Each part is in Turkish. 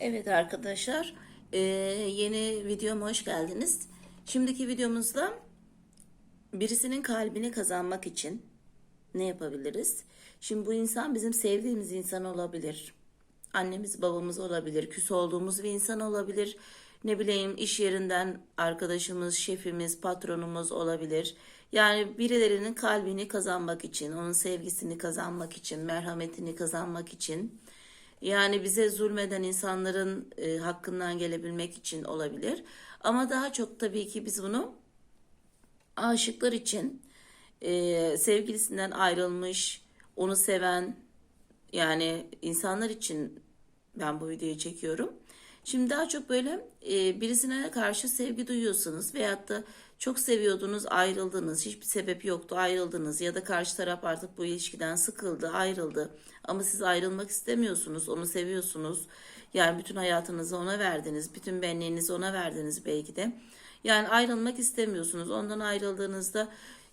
Evet arkadaşlar, eee, yeni videoma hoş geldiniz. Şimdiki videomuzda birisinin kalbini kazanmak için ne yapabiliriz? Şimdi bu insan bizim sevdiğimiz insan olabilir. Annemiz, babamız olabilir, küs olduğumuz bir insan olabilir. Ne bileyim iş yerinden arkadaşımız, şefimiz, patronumuz olabilir. Yani birilerinin kalbini kazanmak için, onun sevgisini kazanmak için, merhametini kazanmak için yani bize zulmeden insanların e, hakkından gelebilmek için olabilir. Ama daha çok tabii ki biz bunu aşıklar için e, sevgilisinden ayrılmış, onu seven yani insanlar için ben bu videoyu çekiyorum. Şimdi daha çok böyle e, birisine karşı sevgi duyuyorsunuz veyahut da çok seviyordunuz ayrıldınız hiçbir sebep yoktu ayrıldınız ya da karşı taraf artık bu ilişkiden sıkıldı ayrıldı ama siz ayrılmak istemiyorsunuz onu seviyorsunuz. Yani bütün hayatınızı ona verdiniz bütün benliğinizi ona verdiniz belki de. Yani ayrılmak istemiyorsunuz. Ondan ayrıldığınızda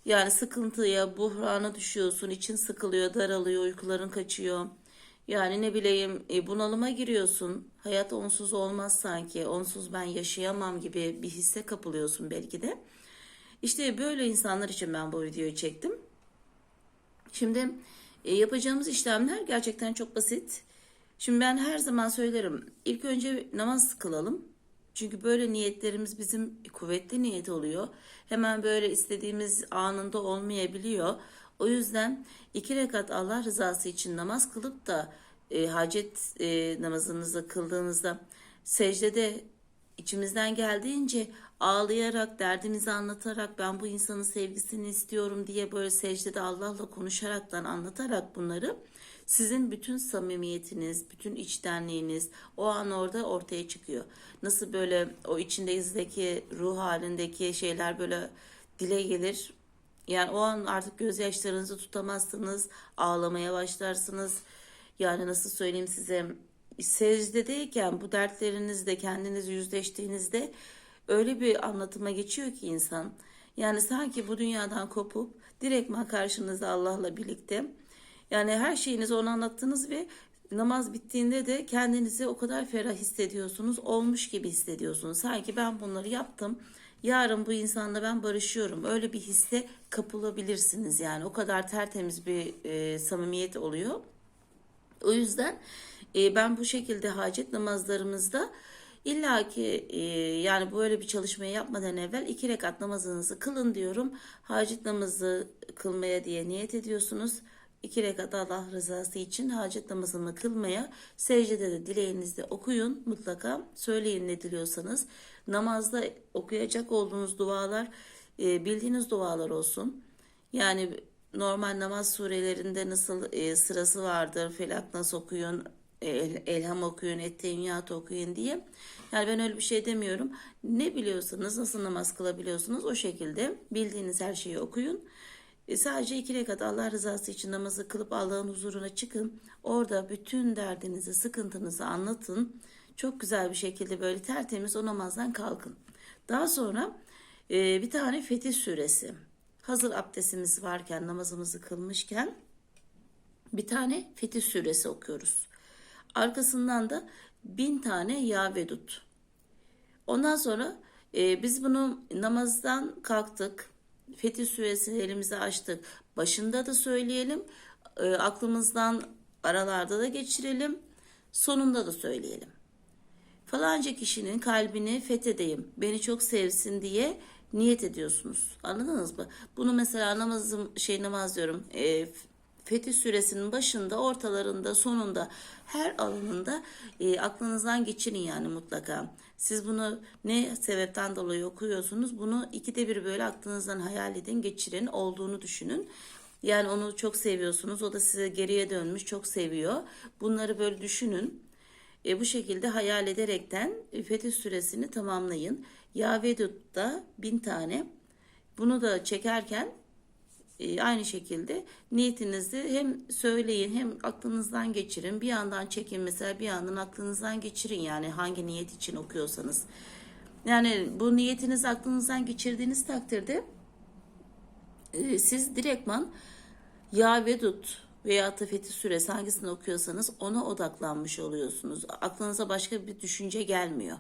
yani sıkıntıya buhrana düşüyorsun için sıkılıyor daralıyor uykuların kaçıyor yani ne bileyim e, bunalıma giriyorsun. Hayat onsuz olmaz sanki. Onsuz ben yaşayamam gibi bir hisse kapılıyorsun belki de. İşte böyle insanlar için ben bu videoyu çektim. Şimdi e, yapacağımız işlemler gerçekten çok basit. Şimdi ben her zaman söylerim. İlk önce namaz kılalım. Çünkü böyle niyetlerimiz bizim kuvvetli niyet oluyor. Hemen böyle istediğimiz anında olmayabiliyor. O yüzden iki rekat Allah rızası için namaz kılıp da e, hacet e, namazınızı kıldığınızda secdede içimizden geldiğince ağlayarak, derdimizi anlatarak ben bu insanın sevgisini istiyorum diye böyle secdede Allah'la konuşaraktan anlatarak bunları sizin bütün samimiyetiniz, bütün içtenliğiniz o an orada ortaya çıkıyor. Nasıl böyle o içindeyizdeki ruh halindeki şeyler böyle dile gelir. Yani o an artık gözyaşlarınızı tutamazsınız, ağlamaya başlarsınız. Yani nasıl söyleyeyim size secdedeyken bu dertlerinizle kendiniz yüzleştiğinizde öyle bir anlatıma geçiyor ki insan. Yani sanki bu dünyadan kopup direktman karşınızda Allah'la birlikte yani her şeyinizi ona anlattınız ve namaz bittiğinde de kendinizi o kadar ferah hissediyorsunuz, olmuş gibi hissediyorsunuz. Sanki ben bunları yaptım. Yarın bu insanla ben barışıyorum. Öyle bir hisse kapılabilirsiniz yani. O kadar tertemiz bir e, samimiyet oluyor. O yüzden e, ben bu şekilde hacet namazlarımızda illa ki e, yani böyle bir çalışmayı yapmadan evvel iki rekat namazınızı kılın diyorum. Hacet namazı kılmaya diye niyet ediyorsunuz. İki rekat Allah rızası için hacet namazını kılmaya secdede de dileğinizde okuyun mutlaka söyleyin ne diliyorsanız namazda okuyacak olduğunuz dualar e, bildiğiniz dualar olsun yani normal namaz surelerinde nasıl e, sırası vardır felak nasıl okuyun El, elham okuyun, ettehiyat okuyun diye. Yani ben öyle bir şey demiyorum. Ne biliyorsanız, nasıl namaz kılabiliyorsunuz o şekilde bildiğiniz her şeyi okuyun. E, sadece iki rekat Allah rızası için namazı kılıp Allah'ın huzuruna çıkın. Orada bütün derdinizi, sıkıntınızı anlatın. Çok güzel bir şekilde böyle tertemiz o namazdan kalkın. Daha sonra e, bir tane Fetih suresi. Hazır abdestimiz varken, namazımızı kılmışken bir tane Fetih suresi okuyoruz. Arkasından da bin tane ya vedut. Ondan sonra e, biz bunu namazdan kalktık. Fetih suresini elimize açtık. Başında da söyleyelim. E, aklımızdan aralarda da geçirelim. Sonunda da söyleyelim. Falanca kişinin kalbini fethedeyim. Beni çok sevsin diye niyet ediyorsunuz. Anladınız mı? Bunu mesela namazım şey namaz diyorum. E, Fetih suresinin başında, ortalarında, sonunda her alanında e, aklınızdan geçirin yani mutlaka. Siz bunu ne sebepten dolayı okuyorsunuz? Bunu ikide bir böyle aklınızdan hayal edin, geçirin, olduğunu düşünün. Yani onu çok seviyorsunuz. O da size geriye dönmüş, çok seviyor. Bunları böyle düşünün. E, bu şekilde hayal ederekten Fetih suresini tamamlayın. Ya Vedut'ta bin tane. Bunu da çekerken e, aynı şekilde niyetinizi hem söyleyin hem aklınızdan geçirin. Bir yandan çekin mesela bir yandan aklınızdan geçirin yani hangi niyet için okuyorsanız. Yani bu niyetinizi aklınızdan geçirdiğiniz takdirde e, siz direktman ya vedut veya da Fethi Suresi hangisini okuyorsanız ona odaklanmış oluyorsunuz. Aklınıza başka bir düşünce gelmiyor.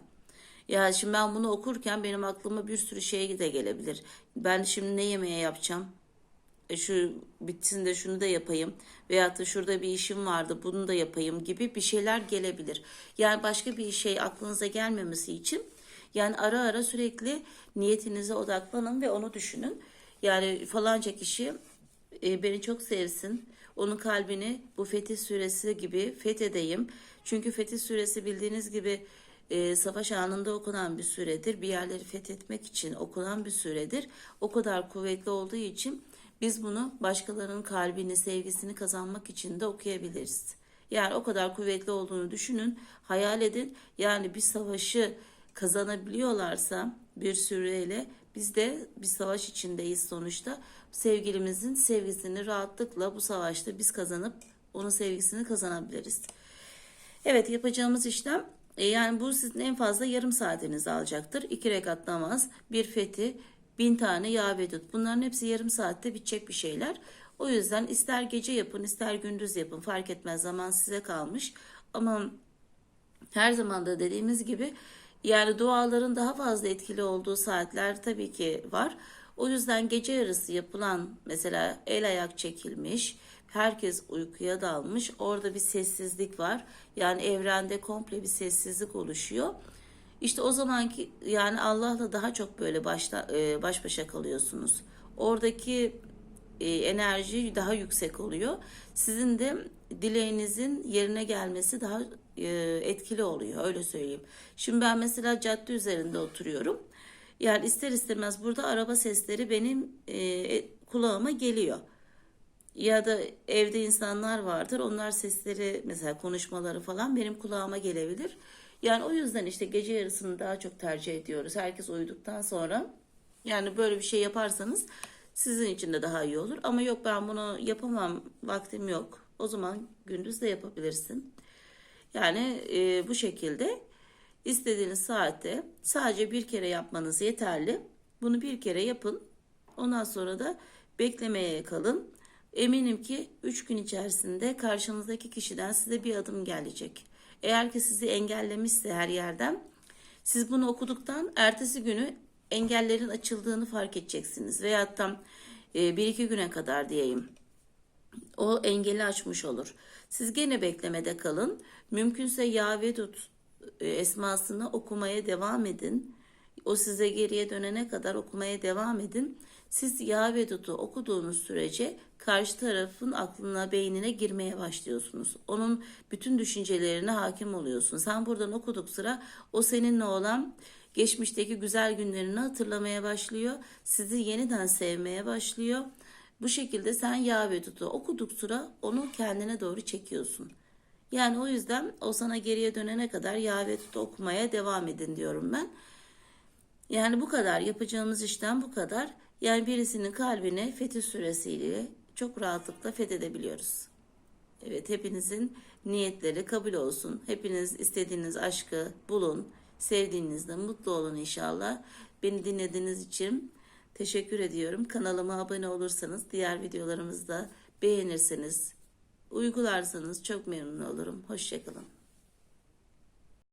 Ya şimdi ben bunu okurken benim aklıma bir sürü şey de gelebilir. Ben şimdi ne yemeğe yapacağım? E şu bitsin de şunu da yapayım veyahut da şurada bir işim vardı bunu da yapayım gibi bir şeyler gelebilir. Yani başka bir şey aklınıza gelmemesi için yani ara ara sürekli niyetinize odaklanın ve onu düşünün. Yani falanca kişi e, beni çok sevsin. Onun kalbini bu Fetih Suresi gibi fethedeyim. Çünkü Fetih Suresi bildiğiniz gibi e, savaş anında okunan bir süredir. Bir yerleri fethetmek için okunan bir süredir. O kadar kuvvetli olduğu için biz bunu başkalarının kalbini, sevgisini kazanmak için de okuyabiliriz. Yani o kadar kuvvetli olduğunu düşünün, hayal edin. Yani bir savaşı kazanabiliyorlarsa bir süreyle biz de bir savaş içindeyiz sonuçta. Sevgilimizin sevgisini rahatlıkla bu savaşta biz kazanıp onun sevgisini kazanabiliriz. Evet yapacağımız işlem e, yani bu sizin en fazla yarım saatinizi alacaktır. İki rekat namaz, bir fethi, bin tane yağ vedut. Bunların hepsi yarım saatte bitecek bir şeyler. O yüzden ister gece yapın ister gündüz yapın fark etmez zaman size kalmış. Ama her zaman da dediğimiz gibi yani duaların daha fazla etkili olduğu saatler tabii ki var. O yüzden gece yarısı yapılan mesela el ayak çekilmiş, herkes uykuya dalmış. Orada bir sessizlik var. Yani evrende komple bir sessizlik oluşuyor. İşte o zamanki yani Allah'la daha çok böyle başta e, baş başa kalıyorsunuz. Oradaki e, enerji daha yüksek oluyor. Sizin de dileğinizin yerine gelmesi daha e, etkili oluyor öyle söyleyeyim. Şimdi ben mesela cadde üzerinde oturuyorum. Yani ister istemez burada araba sesleri benim kulağıma geliyor. Ya da evde insanlar vardır. Onlar sesleri mesela konuşmaları falan benim kulağıma gelebilir. Yani o yüzden işte gece yarısını daha çok tercih ediyoruz. Herkes uyuduktan sonra yani böyle bir şey yaparsanız sizin için de daha iyi olur. Ama yok ben bunu yapamam vaktim yok. O zaman gündüz de yapabilirsin. Yani e, bu şekilde istediğiniz saatte sadece bir kere yapmanız yeterli. Bunu bir kere yapın. Ondan sonra da beklemeye kalın. Eminim ki 3 gün içerisinde karşınızdaki kişiden size bir adım gelecek. Eğer ki sizi engellemişse her yerden siz bunu okuduktan ertesi günü engellerin açıldığını fark edeceksiniz. Veyahut da e, bir iki güne kadar diyeyim. O engeli açmış olur. Siz gene beklemede kalın. Mümkünse Ya Vedut e, esmasını okumaya devam edin. O size geriye dönene kadar okumaya devam edin. Siz Ya Vedut'u okuduğunuz sürece karşı tarafın aklına, beynine girmeye başlıyorsunuz. Onun bütün düşüncelerine hakim oluyorsun. Sen buradan okuduk sıra o seninle olan geçmişteki güzel günlerini hatırlamaya başlıyor. Sizi yeniden sevmeye başlıyor. Bu şekilde sen Ya Vedut'u okuduk sıra onu kendine doğru çekiyorsun. Yani o yüzden o sana geriye dönene kadar Ya Vedut'u okumaya devam edin diyorum ben. Yani bu kadar yapacağımız işlem bu kadar. Yani birisinin kalbine Fetih suresiyle çok rahatlıkla fethedebiliyoruz. Evet hepinizin niyetleri kabul olsun. Hepiniz istediğiniz aşkı bulun. Sevdiğinizde mutlu olun inşallah. Beni dinlediğiniz için teşekkür ediyorum. Kanalıma abone olursanız diğer videolarımızda beğenirseniz uygularsanız çok memnun olurum. Hoşçakalın.